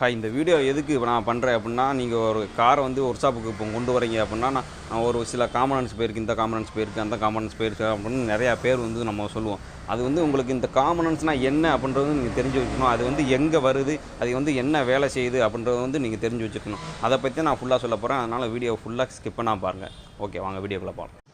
Hi இந்த video எதுக்கு இப்போ நான் பண்ணுறேன் அப்படின்னா நீங்கள் ஒரு காரை வந்து ஒர்க் ஷாப்புக்கு இப்போ கொண்டு வரீங்க அப்படின்னா நான் நான் ஒரு சில காம்பனன்ஸ் போயிருக்கு இந்த காம்பனன்ஸ் போயிருக்கு அந்த காம்பனன்ஸ் போயிருக்கு அப்படின்னு நிறையா பேர் வந்து நம்ம சொல்லுவோம். அது வந்து உங்களுக்கு இந்த காம்பனன்ஸ்னால் என்ன அப்படின்றது நீங்கள் தெரிஞ்சு வச்சுக்கணும். அது வந்து எங்கே வருது அது வந்து என்ன வேலை செய்யுது அப்படின்றது வந்து நீங்கள் தெரிஞ்சு வச்சுக்கணும். அதை பற்றி நான் ஃபுல்லாக சொல்ல போகிறேன் அதனால் வீடியோ ஃபுல்லாக ஸ்கிப் பண்ணால் பாருங்கள் ஓகே வாங்க வீடியோக்குள்ளே பாருங்கள்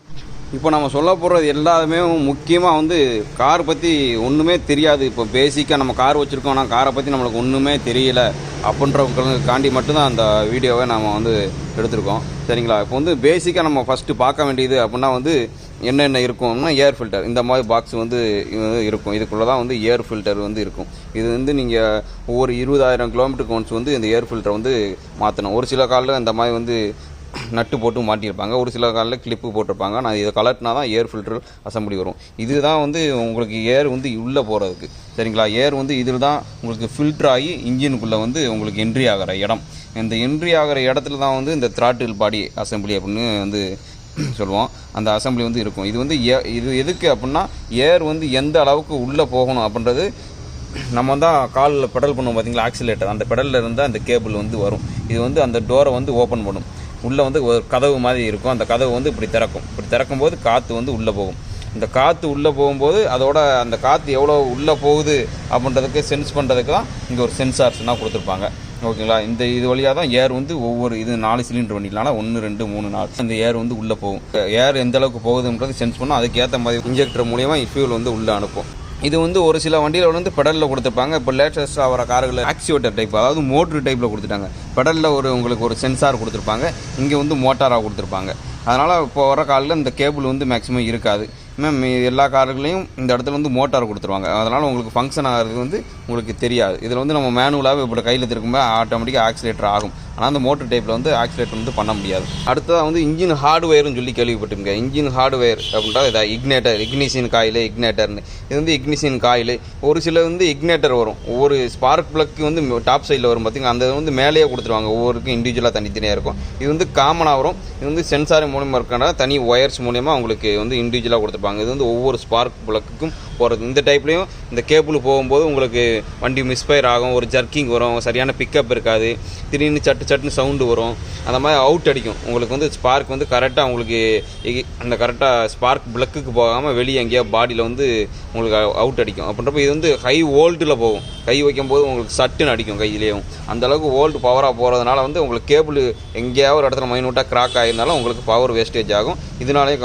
இப்போ நம்ம சொல்ல போகிறது எல்லாமே முக்கியமாக வந்து கார் பற்றி ஒன்றுமே தெரியாது. இப்போ பேசிக்காக நம்ம கார் வச்சுருக்கோம். ஆனால் காரை பற்றி நம்மளுக்கு ஒன்றுமே தெரியல அப்படின்றவங்களுக்காண்டி மட்டும்தான் அந்த வீடியோவை நம்ம வந்து எடுத்திருக்கோம். சரிங்களா? இப்போ வந்து பேசிக்காக நம்ம ஃபஸ்ட்டு பார்க்க வேண்டியது அப்படின்னா வந்து என்னென்ன இருக்கும்னா ஏர் ஃபில்டர் இந்த மாதிரி பாக்ஸ் வந்து இருக்கும். இதுக்குள்ளே தான் வந்து ஏர் ஃபில்டர் வந்து இருக்கும். இது வந்து நீங்கள் ஒவ்வொரு இருபதாயிரம் கிலோமீட்டருக்கு ஒன்ஸ் வந்து இந்த ஏர் ஃபில்டரை வந்து மாற்றணும் ஒரு சில காலில் இந்த மாதிரி வந்து நட்டு போட்டு மாட்டியிருப்பாங்க. ஒரு சில காலில் கிளிப்பு போட்டிருப்பாங்க. நான் இதை கலட்டினா தான் ஏர் ஃபில்டர் அசம்பிளி வரும். இதுதான் வந்து உங்களுக்கு ஏர் வந்து உள்ளே போகிறதுக்கு சரிங்களா? ஏர் வந்து இதில் தான் உங்களுக்கு ஃபில்டர் ஆகி இன்ஜினுக்குள்ளே வந்து உங்களுக்கு என்ட்ரி ஆகிற இடம். இந்த என்ட்ரி ஆகிற இடத்துல தான் வந்து இந்த த்ராட்டில் பாடி அசம்பிளி அப்படின்னு வந்து சொல்லுவோம். அந்த அசம்பிளி வந்து இருக்கும். இது வந்து ஏ இது எதுக்கு அப்படின்னா ஏர் வந்து எந்த அளவுக்கு உள்ளே போகணும் அப்படின்றது நம்ம தான் காலில் பெடல் பண்ணுவோம் பார்த்தீங்களா ஆக்சிலேட்டர் அந்த பெடலில் இருந்தால் அந்த கேபிள் வந்து வரும். இது வந்து அந்த டோரை வந்து ஓப்பன் பண்ணும். உள்ளே வந்து ஒரு கதவு மாதிரி இருக்கும். அந்த கதவு வந்து இப்படி திறக்கும். இப்படி திறக்கும் போது காற்று வந்து உள்ளே போகும். இந்த காற்று உள்ளே போகும்போது அதோட அந்த காற்று எவ்வளோ உள்ளே போகுது அப்படின்றதுக்கு சென்ஸ் பண்ணுறதுக்கு தான் இங்கே ஒரு சென்சார்ஸ்னால் கொடுத்துருப்பாங்க. ஓகேங்களா? இந்த இது வழியாக தான் ஏர் வந்து ஒவ்வொரு இது நாலு சிலிண்டர் வண்டியிலான ஒன்று ரெண்டு மூணு நாலு. அந்த ஏர் வந்து உள்ளே போகும். ஏர் எந்த அளவுக்கு போகுதுன்றது சென்ஸ் பண்ணால் அதுக்கேற்ற மாதிரி இன்ஜெக்டர் மூலியமாக ஃபியூல் வந்து உள்ளே அனுப்பும். இது வந்து ஒரு சில வண்டியில் வந்து பெடலில் கொடுத்துருப்பாங்க. இப்போ லேட்டஸ்ட்டாக வர கார்களில் ஆக்சிவேட்டர் டைப் அதாவது மோட்ரு டைப்பில் கொடுத்துட்டாங்க. பெடலில் ஒரு உங்களுக்கு ஒரு சென்சார் கொடுத்துருப்பாங்க. இங்கே வந்து மோட்டாராக கொடுத்துருப்பாங்க. அதனால் இப்போ வர காலில் இந்த கேபிள் வந்து மேக்ஸிமம் இருக்காது. மேம் எல்லா கார்களையும் இந்த இடத்துல வந்து மோட்டார் கொடுத்துருவாங்க. அதனால் உங்களுக்கு ஃபங்க்ஷன் ஆகிறது வந்து உங்களுக்கு தெரியாது. இதில் வந்து நம்ம மேனுவலாக இப்போ கையில் திருக்கும்போது ஆட்டோமேட்டிக்காக ஆக்சிலேட்டர் ஆகும். ஆனால் அந்த மோட்டர் டைப்பில் வந்து ஆக்சிலேட்டர் வந்து பண்ண முடியாது. அடுத்ததாக வந்து இன்ஜின் ஹார்ட்வேர்னு சொல்லி கேள்விப்பட்டிருக்கேன் இன்ஜின் ஹார்ட்வேர் அப்படின்றா இதாக இக்னேட்டர் இக்னிஷியன் காயில் இக்னேட்டர்னு இது வந்து இக்னிஷியன் காயில். ஒரு சில வந்து இக்னேட்டர் வரும். ஒவ்வொரு ஸ்பார்க் ப்ளக்கு வந்து டாப் சைடில் வரும் பார்த்திங்கன்னா அந்த வந்து மேலேயே கொடுத்துருவாங்க. ஒவ்வொருக்கும் இண்டிவிஜுவலாக தனித்தனியாக இருக்கும். இது வந்து காமனாக வரும். இது வந்து சென்சார் மூலியமாக இருக்கிறனால தனி ஒயர்ஸ் மூலியமாக உங்களுக்கு வந்து இண்டிவிஜுவலாக கொடுத்துருப்பாங்க. இது வந்து ஒவ்வொரு ஸ்பார்க் ப்ளக்குக்கும் போகிறது இந்த டைப்லேயும் இந்த கேபிள் போகும்போது உங்களுக்கு வண்டி மிஸ்ஃபயர் ஆகும் ஒரு ஜர்க்கிங் வரும் சரியான பிக்கப் இருக்காது திடீர்னு சட்டு சட்டுன்னு சவுண்டு வரும் அந்த மாதிரி அவுட் அடிக்கும். உங்களுக்கு வந்து ஸ்பார்க் வந்து கரெக்டாக உங்களுக்கு அந்த கரெக்டாக ஸ்பார்க் பிளக்குக்கு போகாமல் வெளியே எங்கேயோ பாடியில் வந்து உங்களுக்கு அவுட் அடிக்கும். அப்படின்றப்ப இது வந்து ஹை ஓல்ட்டில் போகும். கை வைக்கும்போது உங்களுக்கு சட்டுன்னு அடிக்கும் கையிலேயும். அந்தளவுக்கு ஓல்டு பவராக போகிறதுனால வந்து உங்களுக்கு கேபிள் எங்கேயாவது ஒரு இடத்துல மைனூட்டாக கிராக் ஆகிருந்தாலும் உங்களுக்கு பவர் வேஸ்டேஜ் ஆகும். இதனாலே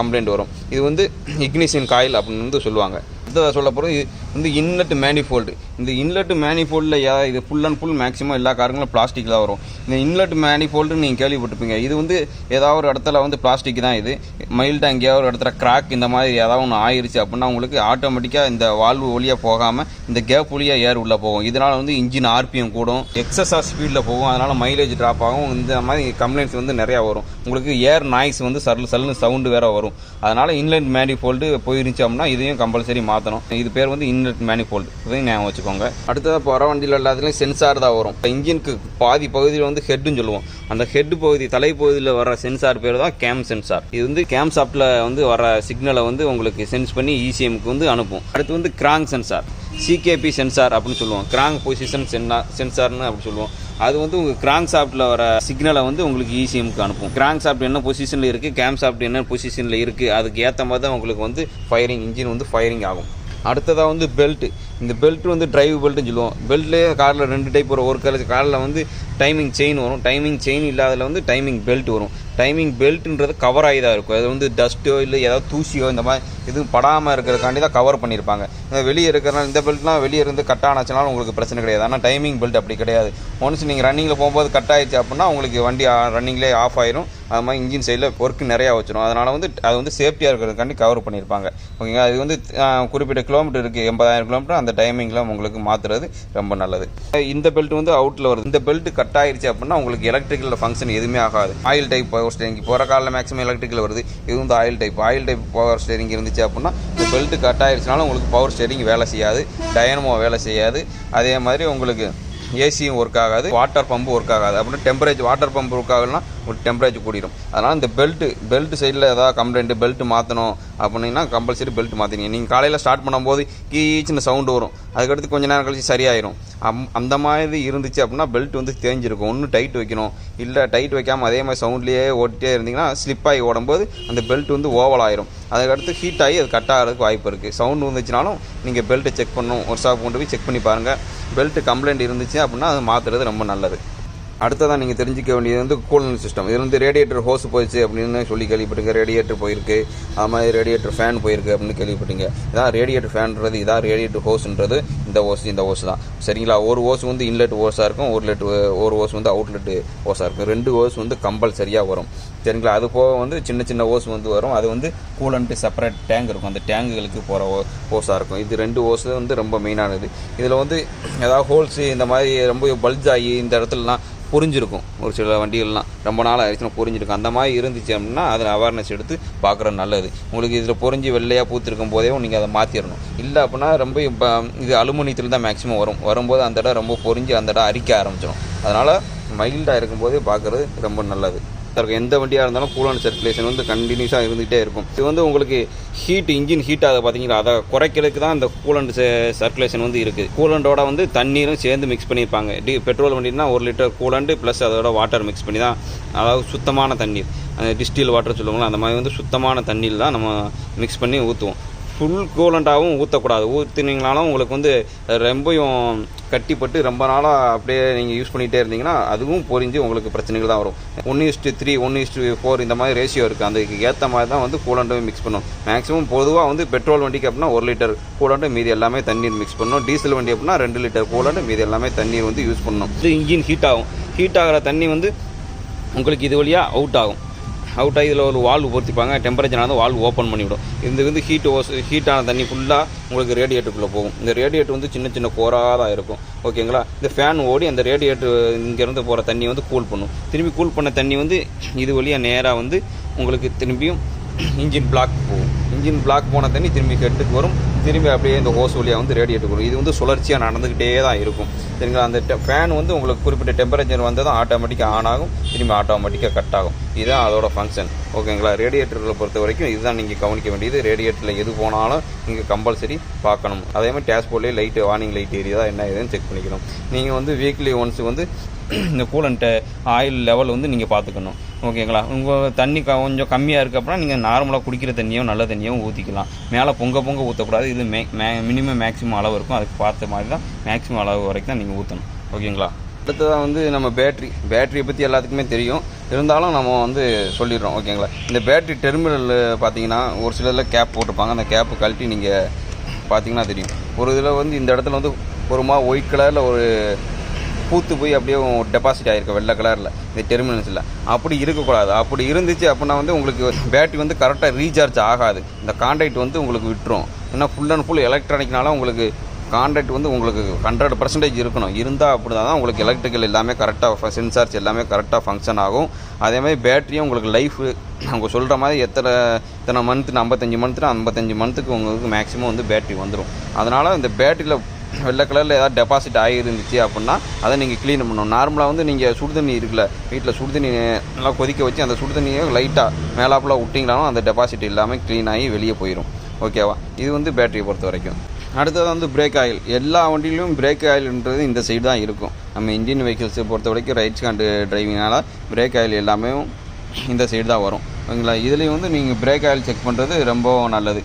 கம்ப்ளைண்ட் வரும். இது வந்து இக்னிஷியன் காயில் அப்படின்னு வந்து சொல்லுவாங்க. அடுத்ததாக சொல்ல போகிறது இது வந்து இன்லெட் மேனிஃபோல்டு இந்த இன்லெட் மேனிஃபோல்டில் இது ஃபுல் அண்ட் ஃபுல் மேக்ஸிமம் எல்லா காரங்களும் பிளாஸ்டிக் தான் வரும். இந்த இன்லெட் மேனிஃபோல்டு நீங்கள் கேள்விப்பட்டிருப்பீங்க. இது வந்து ஏதாவது ஒரு இடத்துல வந்து பிளாஸ்டிக் தான் இது. மைல்டாக எங்கேயாவது ஒரு இடத்துல கிராக் இந்த மாதிரி ஏதாவது ஒன்று ஆயிடுச்சு அப்படின்னா உங்களுக்கு ஆட்டோமேட்டிக்காக இந்த வால்வு வழியாக போகாமல் இந்த கேப் வழியாக ஏர் உள்ளே போகும். இதனால் வந்து இன்ஜின் ஆர்பிஎம் கூடும். எக்ஸஸாக ஸ்பீடில் போகும். அதனால் மைலேஜ் ட்ராப் ஆகும். இந்த மாதிரி கம்ப்ளைண்ட்ஸ் வந்து நிறையா வரும். உங்களுக்கு ஏர் நாய்ஸ் வந்து சல்லு சல்லுன்னு சவுண்டு வேறு வரும். அதனால் இன்லெட் மேனிஃபோல்டு போயிருந்துச்சு அப்படின்னா இதையும் கம்பல்சரி மாற்றணும் இது பேர் வந்து இன்லெட் மேனிஃபோல்டு இதையும் ஞாபகம் வச்சுக்கோங்க. அடுத்ததாக இப்போ வண்டியில் எல்லாத்துலேயும் சென்சார் தான் வரும். இப்போ இன்ஜினுக்கு பாதி பகுதியில் வந்து ஹெட்டுன்னு சொல்லுவோம். அந்த ஹெட் பகுதி தலைப்பகுதியில் வர சென்சார் பேர் தான் கேம் சென்சார் இது வந்து கேம் சாப்டில் வந்து வர சிக்னலை வந்து உங்களுக்கு சென்ஸ் பண்ணி இசிஎம்க்கு வந்து அனுப்பும் அடுத்து வந்து கிராங் சென்சார் சிகேபி சென்சார் அப்படின்னு சொல்லுவோம். கிராங் பொசிஷன் சென்னா சென்சார்னு அப்படி சொல்லுவோம். அது வந்து உங்கள் கிராங்க் சாப்டில் வர சிக்னலை வந்து உங்களுக்கு இசிஎம்க்கு அனுப்பும் கிராங்க் சாப்ட் என்ன பொசிஷனில் இருக்குது கேம் சாப்ட் என்ன பொசிஷனில் இருக்குது அதுக்கு ஏற்ற மாதிரி தான் உங்களுக்கு வந்து ஃபயரிங் இன்ஜின் வந்து ஃபயரிங் ஆகும். அடுத்ததாக வந்து பெல்ட்டு இந்த பெல்ட் வந்து டிரைவ் பெல்ட்னு சொல்லுவோம். பெல்ட்லேயே காரில் ரெண்டு டைப் வரும். ஒரு கால காரில் வந்து டைமிங் செயின் வரும். டைமிங் செயின் இல்லாததில் வந்து டைமிங் பெல்ட் வரும். டைமிங் பெல்ட்டுன்றது கவர் ஆகி தான் இருக்கும். அது வந்து டஸ்ட்டோ இல்லை ஏதாவது தூசியோ இந்த மாதிரி எதுவும் படாமல் இருக்கிறதுக்காண்டி தான் கவர் பண்ணியிருப்பாங்க. வெளியே இருக்கிறனால இந்த பெல்ட்லாம் வெளியே இருந்து கட் ஆனாச்சுனாலும் உங்களுக்கு பிரச்சனை கிடையாது. ஆனால் டைமிங் பெல்ட் அப்படி கிடையாது. ஒன்ஸ் நீங்கள் ரன்னிங்கில் போகும்போது கட் ஆயிடுச்சு அப்படின்னா உங்களுக்கு வண்டி ரன்னிங்லேயே ஆஃப் ஆயிரும். அது மாதிரி இன்ஜின் சைடில் ஒர்க் நிறையா வச்சிடும் அதனால் வந்து அது வந்து சேஃப்டியாக இருக்கிறதுக்காண்டி கவர் பண்ணியிருப்பாங்க. ஓகேங்களா அது வந்து குறிப்பிட்ட கிலோமீட்டர் இருக்குது எண்பதாயிரம் கிலோமீட்டர் அந்த டைமிங்கில் உங்களுக்கு மாற்றுறது ரொம்ப நல்லது. இந்த பெல்ட் வந்து அவுட்டில் வருது. இந்த பெல்ட் கட் ஆயிடுச்சு அப்படின்னா உங்களுக்கு எலக்ட்ரிக்கலில் ஃபங்க்ஷன் எதுவுமே ஆகாது. ஆயில் டைப் பவர் ஸ்டேரிங் போகிற காலில் மேக்ஸிமம் எலக்ட்ரிக்கல் வருது. இது வந்து oil type oil type power steering இருந்துச்சு அப்படின்னா இந்த பெல்ட் கட் ஆயிடுச்சுனாலும் உங்களுக்கு பவர் ஸ்டேரிங் வேலை செய்யாது. டயனமோ வேலை செய்யாது. அதே மாதிரி உங்களுக்கு ஏசியும் ஒர்க் ஆகாது. வாட்டர் பம்பு ஒர்க் ஆகாது. அப்படின்னா டெம்பரேச்சர் வாட்டர் பம்ப் ஒர்க் ஆகலாம் ஒரு டெம்பரேச்சர் கூடிரும். அதனால் இந்த பெல்ட்டு பெல்ட் சைடில் ஏதாவது கம்ப்ளைண்ட்டு பெல்ட் மாற்றணும் அப்படின்னா கம்பல்சரி பெல்ட் மாற்றினீங்க நீங்கள் காலையில் ஸ்டார்ட் பண்ணும்போது கீச்சின்னு சவுண்டு வரும். அதுக்கடுத்து கொஞ்ச நேரம் கழிச்சு சரியாயிரும். அம் அந்த மாதிரி இருந்துச்சு அப்படின்னா பெல்ட் வந்து தேஞ்சிருக்கும். ஒன்று டைட் வைக்கணும். இல்லை டைட் வைக்காமல் அதே மாதிரி சவுண்ட்லேயே ஓட்டிகிட்டே இருந்தீங்கன்னா ஸ்லிப் ஆகி ஓடும்போது அந்த பெல்ட் வந்து ஓவல் ஆயிரும். அதுக்கடுத்து ஹீட் ஆகி அது கட் ஆகிறதுக்கு வாய்ப்பு இருக்குது சவுண்டு வந்துச்சுனாலும் நீங்கள் பெல்ட்டை செக் பண்ணணும். ஒரு ஷாப் கொண்டு போய் செக் பண்ணி பாருங்கள் பெல்ட்டு கம்ப்ளைண்ட் இருந்துச்சு அப்படின்னா அது மாற்றுறது ரொம்ப நல்லது. அடுத்ததான் நீங்கள் தெரிஞ்சிக்க வேண்டியது வந்து கூலன் சிஸ்டம் இது வந்து ரேடியேட்டர் ஹோஸ் போயிடுச்சு அப்படின்னு சொல்லி கேள்விப்பட்டீங்க ரேடியேட்டர் போயிருக்கு. அது மாதிரி ரேடியேட்டர் ஃபேன் போயிருக்கு அப்படின்னு கேள்விப்பட்டீங்க. இதான் ரேடியேட்டர் ஃபேன்றது இதான் ரேடியேட்டர் ஹோஸ்ன்றது இந்த ஓஸ் இந்த ஓஸ் தான். சரிங்களா? ஒரு ஓஸ் வந்து இன்லெட் ஓஸாக இருக்கும் ஒரு லெட் ஒரு ஓஸ் வந்து அவுட்லெட் ஓஸாக இருக்கும். ரெண்டு ஓஸ் வந்து கம்பல்சரியாக வரும். சரிங்களா? அது போக வந்து சின்ன சின்ன ஓஸ் வந்து வரும். அது வந்து கூலண்ட்டு செப்பரேட் டேங்க் இருக்கும். அந்த டேங்குகளுக்கு போகிற ஓ ஓஸாக இருக்கும். இது ரெண்டு ஓஸ் வந்து ரொம்ப மெயினானது இதில் வந்து ஏதாவது ஹோல்ஸு இந்த மாதிரி ரொம்ப பல்ஜ் ஆகி இந்த இடத்துலலாம் புரிஞ்சிருக்கும். ஒரு சில வண்டிகள்லாம் ரொம்ப நாள் ஆயிடுச்சுன்னா புரிஞ்சிருக்கும். அந்த மாதிரி இருந்துச்சு அப்படின்னா அதில் அவேர்னஸ் எடுத்து பார்க்குறது நல்லது. உங்களுக்கு இதில் புரிஞ்சு வெள்ளையாக பூத்திருக்கும் போதே நீங்கள் அதை மாற்றிடணும் இல்லை அப்படின்னா ரொம்ப இப்போ இது அலுமினியத்தில் தான் மேக்ஸிமம் வரும். வரும்போது அந்த இடம் ரொம்ப பொறிஞ்சு அந்த இடம் அரிக்க ஆரம்பிச்சிடும். அதனால் மைல்டாக இருக்கும்போது பார்க்குறது ரொம்ப நல்லது. இருக்கும் எந்த வண்டியாக இருந்தாலும் கூலண்ட் சர்க்குலேஷன் வந்து கண்டினியூஸாக இருந்துகிட்டே இருக்கும். இது வந்து உங்களுக்கு ஹீட் இன்ஜின் ஹீட் ஆகுது பார்த்தீங்களா அதை குறைக்கிறதுக்கு தான் இந்த கூலண்ட் சர்க்குலேஷன் வந்து இருக்குது கூலண்டோட வந்து தண்ணீரும் சேர்ந்து மிக்ஸ் பண்ணியிருப்பாங்க. டி பெட்ரோல் வண்டினா ஒரு லிட்டர் கூலண்டு ப்ளஸ் அதோட வாட்டர் மிக்ஸ் பண்ணி தான் அதாவது சுத்தமான தண்ணீர். அந்த டிஸ்டில் வாட்டர் சொல்லுவாங்களா அந்த மாதிரி வந்து சுத்தமான தண்ணீர் தான் நம்ம மிக்ஸ் பண்ணி ஊற்றுவோம் ஃபுல் கூலண்ட்டாகவும் ஊற்றக்கூடாது ஊற்றினீங்களாலும் உங்களுக்கு வந்து ரொம்பையும் கட்டிப்பட்டு ரொம்ப நாளாக அப்படியே நீங்கள் யூஸ் பண்ணிகிட்டே இருந்தீங்கன்னா அதுவும் பொறிஞ்சு உங்களுக்கு பிரச்சனைகள் தான் வரும். ஒன்று இஸ்ட்டு த்ரீ ஒன்று இஸ்ட்டு ஃபோர் இந்த மாதிரி ரேஷியோ இருக்குது அதுக்கு ஏற்ற மாதிரி தான் வந்து கூலண்ட்டும் மிக்ஸ் பண்ணும். மேக்ஸிமம் பொதுவாக வந்து பெட்ரோல் வண்டிக்கு அப்படின்னா ஒரு லிட்டர் கூலண்ட்டு மீதி எல்லாமே தண்ணீர் மிக்ஸ் பண்ணணும் டீசல் வண்டி அப்படின்னா ரெண்டு லிட்டர் கூலண்டு மீதி எல்லாமே தண்ணீர் வந்து யூஸ் பண்ணணும். இது இன்ஜின் ஹீட் ஆகும். ஹீட் ஆகிற தண்ணி வந்து உங்களுக்கு இது வழியாக அவுட் ஆகும். அவுட்டாக இதில் ஒரு வால்வு பொருத்திப்பாங்க. டெம்பரேச்சர் ஆனது வால்வு ஓப்பன் பண்ணிவிடும். இது வந்து ஹீட் ஓஸ் ஹீட்டான தண்ணி ஃபுல்லாக உங்களுக்கு ரேடியேட்டருக்குள்ளே போகும். இந்த ரேடியேட்டர் வந்து சின்ன சின்ன கோராக தான் இருக்கும். ஓகேங்களா இந்த ஃபேன் ஓடி அந்த ரேடியேட்டர் இங்கேருந்து போகிற தண்ணி வந்து கூல் பண்ணும். திரும்பி கூல் பண்ண தண்ணி வந்து இது வழியாக நேராக வந்து உங்களுக்கு திரும்பியும் இன்ஜின் பிளாக் போகும். இன்ஜின் பிளாக் போன தண்ணி திரும்பி ஹெட்டுக்கு வரும். திரும்பி அப்படியே இந்த ஹோஸ் வழியாக வந்து ரேடியேட்டர் வரும். இது வந்து சுழற்சியாக நடந்துக்கிட்டே தான் இருக்கும். சரிங்களா? அந்த ஃபேன் வந்து உங்களுக்கு குறிப்பிட்ட டெம்பரேச்சர் வந்ததும் ஆட்டோமேட்டிக்காக ஆன் ஆகும். திரும்பி ஆட்டோமேட்டிக்காக கட் ஆகும். இதுதான் அதோட ஃபங்க்ஷன் ஓகேங்களா? ரேடியேட்டர்களை பொறுத்த வரைக்கும் இதுதான் நீங்கள் கவனிக்க வேண்டியது. ரேடியேட்டரில் எது போனாலும் நீங்கள் கம்பல்சரி பார்க்கணும். அதே மாதிரி டேஷ்போர்ட்லேயே லைட்டு வார்னிங் லைட் ஏரியா என்ன ஏதுன்னு செக் பண்ணிக்கணும். நீங்கள் வந்து வீக்லி ஒன்ஸ் வந்து இந்த கூலண்ட்டை ஆயில் லெவல் வந்து நீங்கள் பார்த்துக்கணும். ஓகேங்களா? உங்கள் தண்ணி க- கொஞ்சம் கம்மியாக இருக்கப்பறம் நீங்கள் நார்மலாக குடிக்கிற தண்ணியோ நல்ல தண்ணியோ ஊற்றிக்கலாம் மேலே பொங்க பொங்க ஊற்றக்கூடாது இது மே மே மினிமம் மேக்ஸிமம் அளவு இருக்கும். அதுக்கு பார்த்த மாதிரி தான் மேக்ஸிமம் அளவு வரைக்கும் தான் நீங்கள் ஊற்றணும் ஓகேங்களா? அடுத்ததாக வந்து நம்ம பேட்ரி பேட்டரியை பற்றி எல்லாத்துக்குமே தெரியும். இருந்தாலும் நம்ம வந்து சொல்லிடுறோம் ஓகேங்களா? இந்த பேட்ரி டெர்மினல் பார்த்தீங்கன்னா ஒரு சிலதில் கேப் போட்டிருப்பாங்க. அந்த கேப்பு கழட்டி நீங்கள் பார்த்தீங்கன்னா தெரியும். ஒரு இதில் வந்து இந்த இடத்துல வந்து ஒரு மா ஒயிட் கலரில் ஒரு பூத்து போய் அப்படியே டெபாசிட் ஆகிருக்கு வெள்ளை கலரில் இந்த டெர்மினல்ஸில் அப்படி இருக்கக்கூடாது. அப்படி இருந்துச்சு அப்படின்னா வந்து உங்களுக்கு பேட்டரி வந்து கரெக்டாக ரீசார்ஜ் ஆகாது. இந்த கான்டாக்ட் வந்து உங்களுக்கு விட்டுரும். ஏன்னா ஃபுல் அண்ட் ஃபுல் எலக்ட்ரானிக்னால உங்களுக்கு கான்ட்ராக்ட் வந்து உங்களுக்கு ஹண்ட்ரட் பர்சன்டேஜ் இருக்கணும். இருந்தால் அப்படி தான் உங்களுக்கு எலக்ட்ரிக்கல் எல்லாமே கரெக்டாக சென்சார்ஸ் எல்லாமே கரெக்டாக ஃபங்க்ஷன் ஆகும். அதே மாதிரி பேட்டரியும் உங்களுக்கு லைஃப் அவங்க சொல்கிற மாதிரி எத்தனை இத்தனை மந்த்து ஐம்பத்தஞ்சு மந்த்துனா ஐம்பத்தஞ்சு மந்த்துக்கு உங்களுக்கு மேக்ஸிமம் வந்து பேட்டரி வந்துடும் அதனால் இந்த பேட்டரியில் வெள்ளை கலரில் ஏதாவது டெபாசிட் ஆகிருந்துச்சு அப்படின்னா அதை நீங்கள் க்ளீன் பண்ணணும். நார்மலாக வந்து நீங்கள் சுடுதண்ணி இருக்குல்ல வீட்டில் சுடுதண்ணி நல்லா கொதிக்க வச்சு அந்த சுடுதண்ணியை லைட்டாக மேலாப்பில் விட்டிங்களாலும் அந்த டெபாசிட் இல்லாமல் க்ளீன் ஆகி வெளியே போயிடும் ஓகேவா இது வந்து பேட்டரியை பொறுத்த வரைக்கும். அடுத்தது வந்து பிரேக் ஆயில் எல்லா வண்டியிலும் பிரேக் ஆயில்ன்றது இந்த சைடு தான் இருக்கும். நம்ம இந்தியன் வெஹிக்கிள்ஸை பொறுத்த வரைக்கும் ரைட் ஹேண்டு டிரைவிங்னால பிரேக் ஆயில் எல்லாமே இந்த சைடு தான் வரும். ஓகேங்களா? இதுலேயும் வந்து நீங்கள் பிரேக் ஆயில் செக் பண்ணுறது ரொம்ப நல்லது.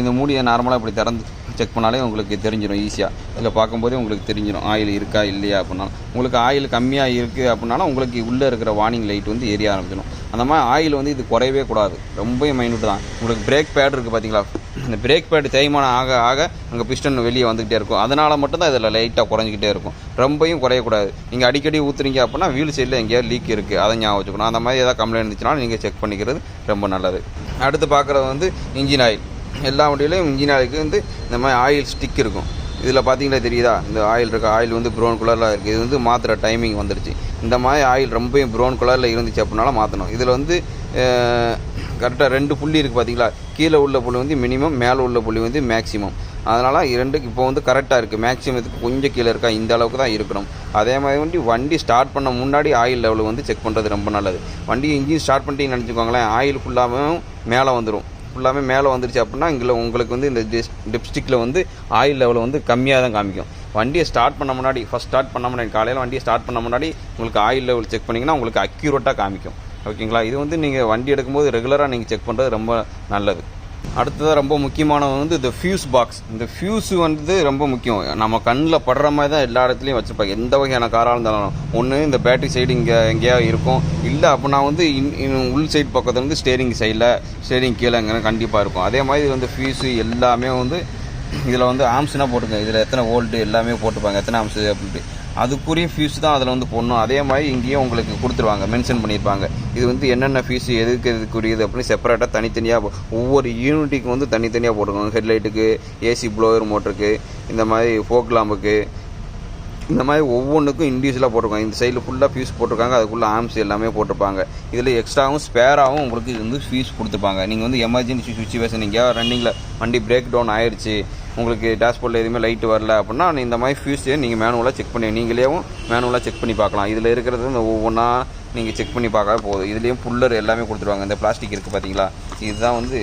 இந்த மூடியை நார்மலாக இப்படி திறந்து செக் பண்ணாலே உங்களுக்கு தெரிஞ்சிடும் ஈஸியாக இதில் பார்க்கும்போதே உங்களுக்கு தெரிஞ்சிடும் ஆயில் இருக்கா இல்லையா அப்படின்னாலும். உங்களுக்கு ஆயில் கம்மியாக இருக்குது அப்படின்னாலும் உங்களுக்கு உள்ளே இருக்கிற வார்னிங் லைட் வந்து எரிய ஆரம்பிச்சிடும். அந்த மாதிரி ஆயில் வந்து இது குறையவே கூடாது. ரொம்ப மைனூட் தான். உங்களுக்கு பிரேக் பேட் இருக்குது பார்த்தீங்களா? அந்த பிரேக் பேட் தேய்மானம் ஆக ஆக அங்கே பிஸ்டன் வெளியே வந்துக்கிட்டே இருக்கும். அதனால் மட்டும்தான் இதில் லைட்டாக குறைஞ்சிக்கிட்டே இருக்கும். ரொம்பவும் குறையக்கூடாது. நீங்கள் அடிக்கடி ஊற்றுறீங்க அப்படின்னா வீல் சைடில் எங்கேயாவது லீக் இருக்குது அதை ஞாபகம் வச்சுக்கணும். அந்த மாதிரி ஏதாவது கம்ப்ளைண்ட் இருந்துச்சுனாலும் நீங்கள் செக் பண்ணிக்கிறது ரொம்ப நல்லது. அடுத்து பார்க்குறது வந்து இன்ஜின் ஆயில் எல்லா வண்டியிலையும் இன்ஜின் ஆயிலுக்கு வந்து இந்த மாதிரி ஆயில் ஸ்டிக் இருக்கும். இதில் பார்த்தீங்கன்னா தெரியுதா? இந்த ஆயில் இருக்க ஆயில் வந்து ப்ரௌன் கலரில் இருக்குது இது வந்து மாற்றுற டைமிங் வந்துடுச்சு இந்த மாதிரி ஆயில் ரொம்பவும் ப்ரௌன் கலரில் இருந்துச்சு அப்படின்னால மாற்றணும் இதில் வந்து கரெக்டாக ரெண்டு புள்ளி இருக்குது பார்த்தீங்களா கீழே உள்ள புள்ளி வந்து மினிமம் மேலே உள்ள புள்ளி வந்து மேக்ஸிமம் அதனால் இரண்டுக்கு இப்போ வந்து கரெக்டாக இருக்குது மேக்ஸிமத்துக்கு கொஞ்சம் கீழே இருக்கா? இந்த அளவுக்கு தான் இருக்கணும். அதே மாதிரி வண்டி வண்டி ஸ்டார்ட் பண்ண முன்னாடி ஆயில் லெவல் வந்து செக் பண்ணுறது ரொம்ப நல்லது. வண்டி இன்ஜின் ஸ்டார்ட் பண்ணிட்டீங்கன்னு நினச்சிக்கோங்களேன். ஆயில் ஃபுல்லாகவும் மேலே வந்துடும் ஃபுல்லாமே மேலே வந்துருச்சு அப்படின்னா இங்கே உங்களுக்கு வந்து இந்த டிஸ் டிப்ஸ்டிக்கில் வந்து ஆயில் லெவல் வந்து கம்மியாக தான் காமிக்கும். வண்டியை ஸ்டார்ட் பண்ண முன்னாடி ஃபஸ்ட் ஸ்டார்ட் பண்ண முன்னாடி காலையில் வண்டியை ஸ்டார்ட் பண்ண முன்னாடி உங்களுக்கு ஆயில் லெவல் செக் பண்ணிங்கன்னா உங்களுக்கு அக்யூரேட்டாக காமிக்கும். ஓகேங்களா இது வந்து நீங்கள் வண்டி எடுக்கும்போது ரெகுலராக நீங்கள் செக் பண்ணுறது ரொம்ப நல்லது. அடுத்ததாக ரொம்ப முக்கியமானது வந்து இந்த ஃபியூஸ் பாக்ஸ் இந்த ஃபியூஸ் வந்து ரொம்ப முக்கியம். நம்ம கண்ணில் படுற மாதிரி தான் எல்லா இடத்துலையும் வச்சுருப்பாங்க. எந்த வகையான காராக இருந்தாலும். ஒன்று இந்த பேட்டரி சைடு இங்கே எங்கேயா இருக்கும். இல்லை அப்படின்னா வந்து இன் இன்னும் உள் சைடு பக்கத்தில் வந்து ஸ்டேரிங் சைடில் ஸ்டேரிங் கீழே இங்கே கண்டிப்பாக இருக்கும். அதே மாதிரி வந்து ஃபியூஸு எல்லாமே வந்து இதில் வந்து ஆம்ஸ்னால் போட்டுருங்க இதில் எத்தனை ஓல்டு எல்லாமே போட்டுப்பாங்க. எத்தனை ஆம்ஸு அப்படின்ட்டு அதுக்குரிய ஃபீஸ் தான் அதில் வந்து போடணும். அதே மாதிரி இங்கேயும் உங்களுக்கு கொடுத்துருவாங்க மென்ஷன் பண்ணியிருப்பாங்க. இது வந்து என்னென்ன ஃபீஸ் எதுக்கு எதுக்குரியது அப்படின்னு செப்பரேட்டாக தனித்தனியாக ஒவ்வொரு யூனிட்டுக்கு வந்து தனித்தனியாக போட்டுருக்காங்க ஹெட்லைட்டுக்கு ஏசி ப்ளோவர் மோட்டருக்கு இந்த மாதிரி ஃபோக் லாம்புக்கு இந்த மாதிரி ஒவ்வொன்றுக்கும் இண்டிவிஜுவலாக போட்டிருக்காங்க இந்த சைடில் ஃபுல்லாக ஃபீஸ் போட்டிருக்காங்க அதுக்குள்ளே ஆம்ஸ் எல்லாமே போட்டிருப்பாங்க. இதில் எக்ஸ்ட்ராவும் ஸ்பேராகவும் உங்களுக்கு இது வந்து ஃபீஸ் கொடுத்துருப்பாங்க நீங்கள் வந்து எமர்ஜென்சி சுச்சுவேஷன் எங்கேயாவது ரன்னிங்கில் வண்டி பிரேக் டவுன் ஆயிடுச்சு உங்களுக்கு டேஷ்போர்டில் எதுவுமே லைட்டு வரல அப்படின்னா இந்த மாதிரி ஃபியூஸை நீங்கள் மேனுவலாக செக் பண்ணி நீங்களேவும் மேனுவலாக செக் பண்ணி பார்க்கலாம். இதில் இருக்கிறது இந்த ஒவ்வொன்றா நீங்கள் செக் பண்ணி பார்க்கவே போதும். இதுலேயும் புல்லர் எல்லாமே கொடுத்துருவாங்க. இந்த பிளாஸ்டிக் இருக்குது பார்த்தீங்களா இதுதான் வந்து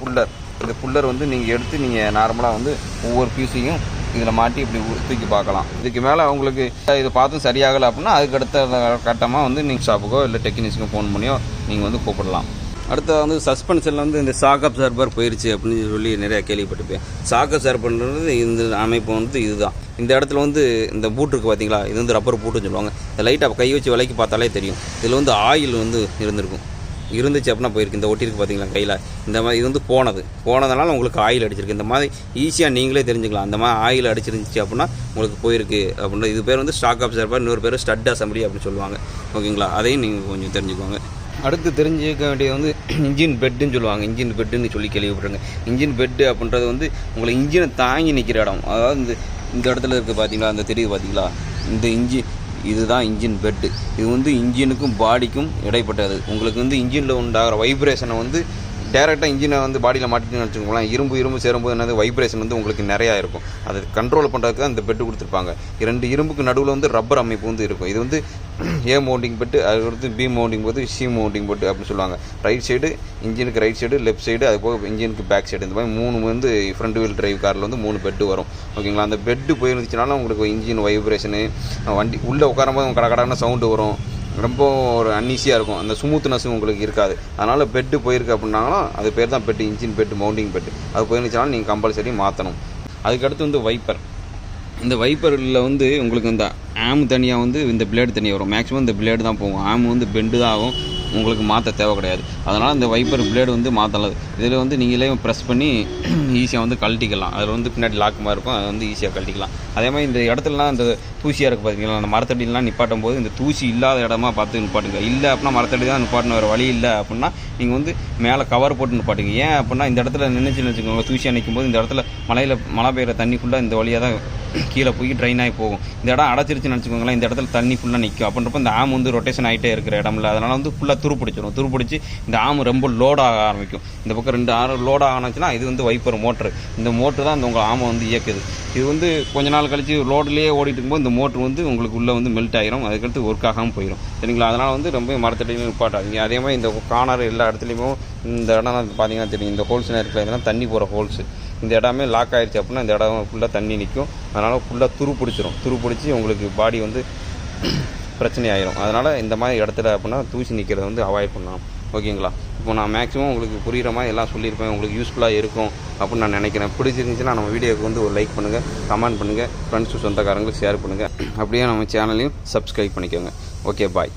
புல்லர் இந்த புல்லர் வந்து நீங்கள் எடுத்து நீங்கள் நார்மலாக வந்து ஒவ்வொரு ஃபியூஸையும் இதில் மாட்டி இப்படி தூக்கி பார்க்கலாம். இதுக்கு மேலே உங்களுக்கு இது பார்த்தும் சரியாகலை அப்படின்னா அதுக்கு அடுத்த கட்டமாக வந்து நீங்கள் ஷாப்புக்கோ இல்லை டெக்னீஷியனுக்கு ஃபோன் பண்ணியோ நீங்கள் வந்து கூப்பிடலாம். அடுத்த வந்து சஸ்பென்ஷனில் வந்து இந்த ஷாக் அப்சர்பர் போயிடுச்சு அப்படின்னு சொல்லி நிறையா கேள்விப்பட்டிருப்பேன். சாக்கப் சர்பன்றது இந்த அமைப்பு வந்து இதுதான். இந்த இடத்துல வந்து இந்த பூட் இருக்குது பார்த்தீங்களா இது வந்து ரப்பர் பூட்டுன்னு சொல்லுவாங்க. இந்த லைட்டாக கை வச்சு விலைக்கு பார்த்தாலே தெரியும். இதில் வந்து ஆயில் வந்து இருந்திருக்கும். இருந்துச்சு அப்படின்னா போயிருக்கு. இந்த ஒட்டிருக்கு பார்த்தீங்களா கையில்? இந்த மாதிரி இது வந்து போனது. போனதுனால உங்களுக்கு ஆயில் அடிச்சிருக்கு. இந்த மாதிரி ஈஸியாக நீங்களே தெரிஞ்சுக்கலாம். அந்த மாதிரி ஆயில் அடிச்சிருந்துச்சு அப்படின்னா உங்களுக்கு போயிருக்கு அப்படின்னா இது பேர் வந்து ஸ்டாக் அப்சர்வர் இன்னொரு பேர் ஸ்டட் அசம்பிளி அப்படின்னு சொல்லுவாங்க. ஓகேங்களா? அதையும் நீங்கள் கொஞ்சம் தெரிஞ்சுக்கோங்க. அடுத்து தெரிஞ்சுக்க வேண்டியது வந்து இன்ஜின் பெட்டுன்னு சொல்லுவாங்க. இன்ஜின் பெட்டுன்னு சொல்லி கேள்விப்பட்டிருங்க இன்ஜின் பெட்டு அப்படின்றது வந்து உங்களை இன்ஜினை தாங்கி நிற்கிற இடம். அதாவது இந்த இந்த இடத்துல இருக்குது பார்த்தீங்களா அந்த தெரியுது பார்த்தீங்களா இந்த இன்ஜின் இதுதான் இன்ஜின் பெட்டு. இது வந்து இன்ஜினுக்கும் பாடிக்கும் இடைப்பட்டது. உங்களுக்கு வந்து இன்ஜினில் உண்டாகிற வைப்ரேஷனை வந்து டேரெக்டாக இன்ஜினை வந்து பாடியில் மாட்டிட்டு வச்சுக்கோங்களேன் இரும்பு இரும்பு சேரும்போது என்னது வைப்ரேஷன் வந்து உங்களுக்கு நிறையா இருக்கும். அது கண்ட்ரோல் பண்ணுறதுக்கு அந்த பெட்டு கொடுத்துருப்பாங்க. ரெண்டு இரும்புக்கு நடுவில் வந்து ரப்பர் அமைப்பு வந்து இருக்கும். இது வந்து ஏ மவுண்டிங் பெட்டு அது வந்து பி மவுண்டிங் போது சி மவுண்டிங் பெட்டு அப்படின்னு சொல்லுவாங்க. ரைட் சைடு இன்ஜினுக்கு ரைட் சைடு லெஃப்ட் சைடு அது போக இன்ஜினுக்கு பேக் சைடு இந்த மாதிரி மூணு வந்து ஃப்ரண்ட் வீல் டிரைவ் காரில் வந்து மூணு பெட்டு வரும். ஓகேங்களா அந்த பெட்டு போயிருந்துச்சுனாலும் உங்களுக்கு இன்ஜின் வைப்ரேஷனு வண்டி உள்ளே உட்காரும்போது கட கடன்னு சவுண்டு வரும். ரொம்ப ஒரு அன்ஈஸியாக இருக்கும். அந்த ஸ்மூத்னஸும் உங்களுக்கு இருக்காது. அதனால் பெட்டு போயிருக்கு அப்படின்னாங்கன்னா அது பேர் தான் bed engine bed mounting bed அது போயிருந்துச்சுனாலும் நீங்கள் கம்பல்சரி மாற்றணும் அதுக்கடுத்து வந்து வைப்பர் இந்த வைப்பரில் வந்து உங்களுக்கு இந்த ஆம் தனியாக வந்து இந்த பிளேடு தனியாக வரும். மேக்ஸிமம் இந்த பிளேடு தான் போகும். ஆம் வந்து பெண்டு தான் ஆகும். உங்களுக்கு மாற்ற தேவை கிடையாது. அதனால் இந்த வைப்பர் பிளேடு வந்து மாற்றலாம் இதில் வந்து நீங்களே ப்ரெஸ் பண்ணி ஈஸியாக வந்து கழட்டிக்கலாம். அதில் வந்து பின்னாடி லாக்குமா இருக்கும். அதை வந்து ஈஸியாக கழட்டிக்கலாம். அதே மாதிரி இந்த இடத்துலலாம் இந்த தூசியாக இருக்குது பார்த்தீங்களா அந்த மரத்தடிலாம் நிப்பாட்டும் போது இந்த தூசி இல்லாத இடமா பார்த்து நிப்பாட்டுங்க. இல்லை அப்படின்னா மரத்தடி தான் நிப்பாட்டணும். வேறு வழி இல்லை அப்படின்னா நீங்கள் வந்து மேலே கவர் போட்டு நிப்பாட்டுங்க. ஏன் அப்படின்னா இந்த இடத்துல நினைச்சு வச்சுக்கோங்க. தூசியாக நிற்கும் போது இந்த இடத்துல மலையில் மழை பெய்கிற தண்ணிக்குள்ளே இந்த வழியாக தான் கீழே போய் ட்ரைன் ஆகி போகும். இந்த இடம் அடைச்சிருச்சுன்னு நினச்சிக்கோங்களேன் இந்த இடத்துல தண்ணி ஃபுல்லாக நிற்கும் அப்படின்றப்ப இந்த ஆம் வந்து ரொட்டேஷன் ஆகிட்டே இருக்கிற இடம்ல. அதனால் வந்து ஃபுல்லாக துருப்பிடிச்சிடும் துருப்பிடிச்சு இந்த ஆம் ரொம்ப லோட் ஆக ஆரம்பிக்கும். இந்த பக்கம் ரெண்டு ஆறு லோட் ஆகணுச்சுன்னா இது வந்து வைப்பர் மோட்ரு இந்த மோட்ரு தான் இந்த உங்கள் ஆமை வந்து இயக்குது. இது வந்து கொஞ்ச நாள் கழிச்சு லோட்லேயே ஓடிட்டு இருக்கும்போது இந்த மோட்ரு வந்து உங்களுக்கு உள்ளே வந்து மெல்ட் ஆகிரும் அதுக்கடுத்து ஒர்க் ஆகாமல் போயிடும் சரிங்களா? அதனால் வந்து ரொம்ப மரத்தடியும் நிப்பாட்டாதீங்க. அதே மாதிரி இந்த கார்னர் எல்லா இடத்துலையுமே இந்த இடம் பார்த்தீங்கன்னா தெரியும். இந்த ஹோல்ஸ் இருக்கிற இதெல்லாம் தண்ணி போகிற ஹோல்ஸு இந்த இடமே லாக் ஆகிடுச்சு அப்படின்னா இந்த இடம் ஃபுல்லாக தண்ணி நிற்கும் அதனால் ஃபுல்லாக துரு பிடிச்சிரும். துரு பிடிச்சி உங்களுக்கு பாடி வந்து பிரச்சனை ஆயிரும் அதனால் இந்த மாதிரி இடத்துல அப்படின்னா தூசி நிற்கிறத வந்து அவாய்ட் பண்ணலாம். ஓகேங்களா இப்போ நான் மேக்ஸிமம் உங்களுக்கு புரிகிற மாதிரி எல்லாம் சொல்லியிருப்பேன். உங்களுக்கு யூஸ்ஃபுல்லாக இருக்கும் அப்படின்னு நான் நினைக்கிறேன். பிடிச்சிருந்துச்சுன்னா நம்ம வீடியோக்கு வந்து ஒரு லைக் பண்ணுங்கள் கமெண்ட் பண்ணுங்கள் ஃப்ரெண்ட்ஸு சொந்தக்காரங்களுக்கு ஷேர் பண்ணுங்கள் அப்படியே நம்ம சேனலையும் சப்ஸ்கிரைப் பண்ணிக்கோங்க. Okay bye